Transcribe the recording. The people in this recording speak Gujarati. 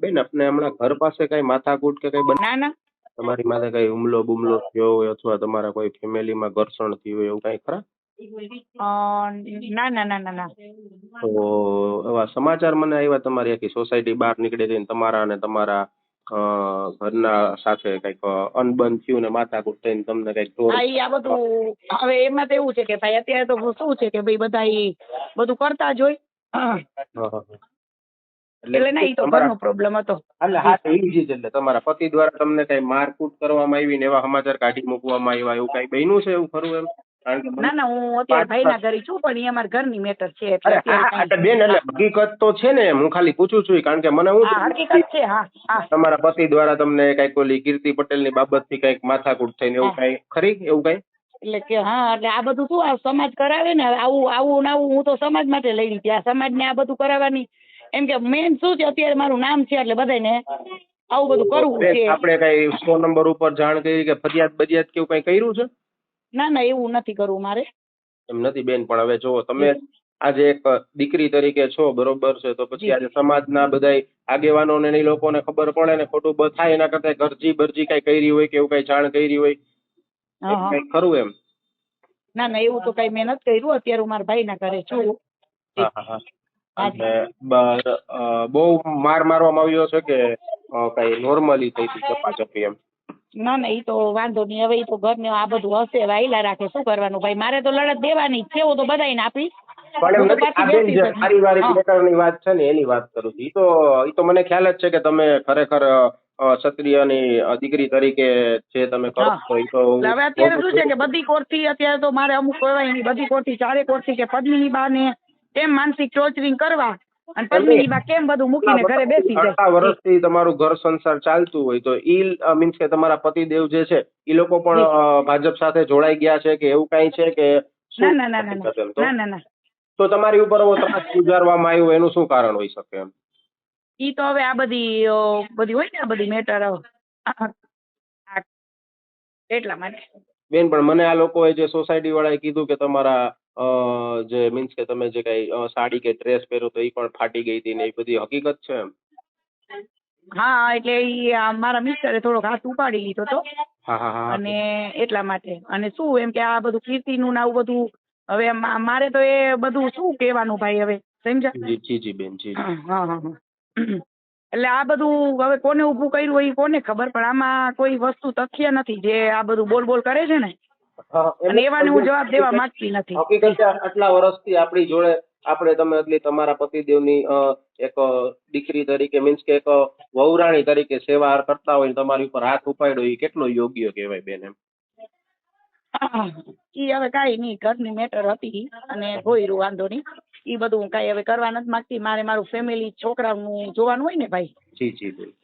બેન આપને હમણાં ઘર પાસે કઈ માથાકૂટ કે કઈ ના ના. તમારી માથે કઈ હુમલો બુમલો થયો હોય અથવા તમારા કોઈ ફેમિલીમાં ઘર્ષણ થયું હોય એવું કઈ ખરા? અ, ના ના ના ના ના. તો એવા સમાચાર મને આવ્યા તમારી આખી સોસાયટી બહાર નીકળી હતી ને તમારા અને તમારા અ, ઘરના સાથે કંઈક અનબન થયું ને માથાકૂટ થઈને તમને કંઈક હા ઈ આ બધું હવે એમાં તો એવું છે કે ભાઈ અત્યારે તો શું છે કે ભાઈ બધા ઈ બધું કરતા જ હોય. એટલે ના એ તો ઘરનો પ્રોબ્લેમ હતો. એટલે હા તો જ એટલે તમારા પતિ દ્વારા તમને કઈ મારકૂટ કરવામાં આવી ને એવા સમાચાર કાઢી મૂકવામાં આવ્યા એવું કઈ બન્યું છે એવું ખરું એમ? ના ના હું અત્યારે ભાઈના ઘરે છું પણ એ અમારા ઘરની મેટર છે એટલે બેન એટલે હકીકત તો છે ને હું ખાલી પૂછું છું કારણ કે મને હું હા હકીકત છે હા તમારા પતિ દ્વારા તમને કંઈક ઓલી કીર્તિ પટેલની બાબતથી કંઈક માથાકૂટ થઈને એવું કઈ ખરી? એવું કઈ? એટલે કે હા એટલે આ બધું શું સમાજ કરાવે ને આવું આવું ને આવું હું તો સમાજ માટે લઈ લીધી. આ સમાજને આ બધું કરાવવાની એમ કે મેન શું છે? અત્યારે મારું નામ છે એટલે બધાને આવું બધું કરવું છે. આપણે કઈ સો નંબર ઉપર જાણ કરી કે ફરિયાદ બરિયાદ કેવું કઈ કર્યું છે? ના ના એવું નથી કરવું મારે. એમ નથી બેન પણ હવે જો તમે આજે એક દીકરી તરીકે છો બરોબર છે તો પછી આજે સમાજના બધાય આગેવાનોને ને ઈ લોકોને ખબર પડે ને ખોટું બ થાય એના કરતા ગરજી બરજી કઈ કરી હોય કે એવું કઈ જાણ કરી હોય કઈ ખરું એમ? ના ના એવું તો કઈ મહેનત કર્યું. અત્યારે હું મારા ભાઈના ઘરે છું. હા, હા, અને બહુ માર મારવામાં આવ્યો છે કે કઈ નોર્મલી થઈ હતી ચપાચપી એમ. ના ના એ તો વાંધો નહીં. હવે એ તો ઘરને આ બધું હશે વાયલા રાખે શું કરવાનું? ભાઈ મારે તો લડત દેવાની જ છે હું તો બધાને આપીશ. પણ એમ હું તો નથી પાછી આ બેન બેસી જે શકું. પારિવારિક વાત છે ને એની વાત કરું છું. તો એ તો મને ખ્યાલ જ છે કે તમે ખરેખર ક્ષત્રિય ક્ષત્રિયની દીકરી તરીકે જે તમે કરો છો એ તો હવે અત્યારે શું છે કે બધી કોરથી અત્યારે તો મારે અમુક કહેવાય નહીં બધી કોરથી ચારે કોરથી કે પદ્મિની બાને કેમ માનસિક ટોર્ચરિંગ કરવા? અને પદ્મિની કેમ બધું મૂકીને ઘરે બેસી આટલા વર્ષથી તમારું ઘર સંસાર ચાલતું હોય તો ઈ મીન્સ કે તમારા પતિદેવ જે છે ઈ લોકો પણ ભાજપ સાથે જોડાઈ ગયા છે કે એવું કઈ છે કે ના ના ના ના? ના ના તો તમારી ઉપર એવો તપાસ ગુજારવામાં આવ્યું એનું શું કારણ હોઈ શકે એમ? ઈ તો હવે આ બધી બધી હોય ને આ બધી મેટર એટલા માટે. બેન પણ મને આ લોકોએ જે સોસાયટી વાળાએ કીધું કે તમારા જે મીન્સ કે તમે જે કઈ સાડી કે ડ્રેસ પહેરો તો એ પણ ફાટી ગઈ હતી ને એ બધી હકીકત છે એમ? હા એટલે મારા મિસ્ટરે થોડોક હાથ ઉપાડી લીધો તો. હા હા હા અને એટલા માટે. અને શું એમ કે આ બધું કીર્તિનું ને આવું બધું હવે મારે તો એ બધું શું કહેવાનું ભાઈ હવે? સમજ્યા? જી જી જી બેન જી હા હા હા એટલે આ બધું હવે કોને ઊભું કર્યું હોય કોને ખબર? પણ આમાં કોઈ વસ્તુ તથ્ય નથી જે આ બધું બોલ બોલ કરે છે ને? અને એવાને હું જવાબ દેવા માંગતી નથી. હકીકત આટલા વર્ષથી આપણી જોડે આપણે તમે એટલી તમારા પતિદેવની એક દીકરી તરીકે મીન્સ કે એક વહુરાણી તરીકે સેવા કરતા હોય તમારી ઉપર હાથ ઉપાડ્યો એ કેટલો યોગ્ય કહેવાય બેન એમ? ઈ હવે કઈ નહીં ઘરની મેટર હતી અને ભોયરું વાંધો નહીં. ઈ બધું હું કાંઈ હવે કરવા નથી માંગતી. મારે મારું ફેમિલી છોકરાનું જોવાનું હોય ને ભાઈ? જી જી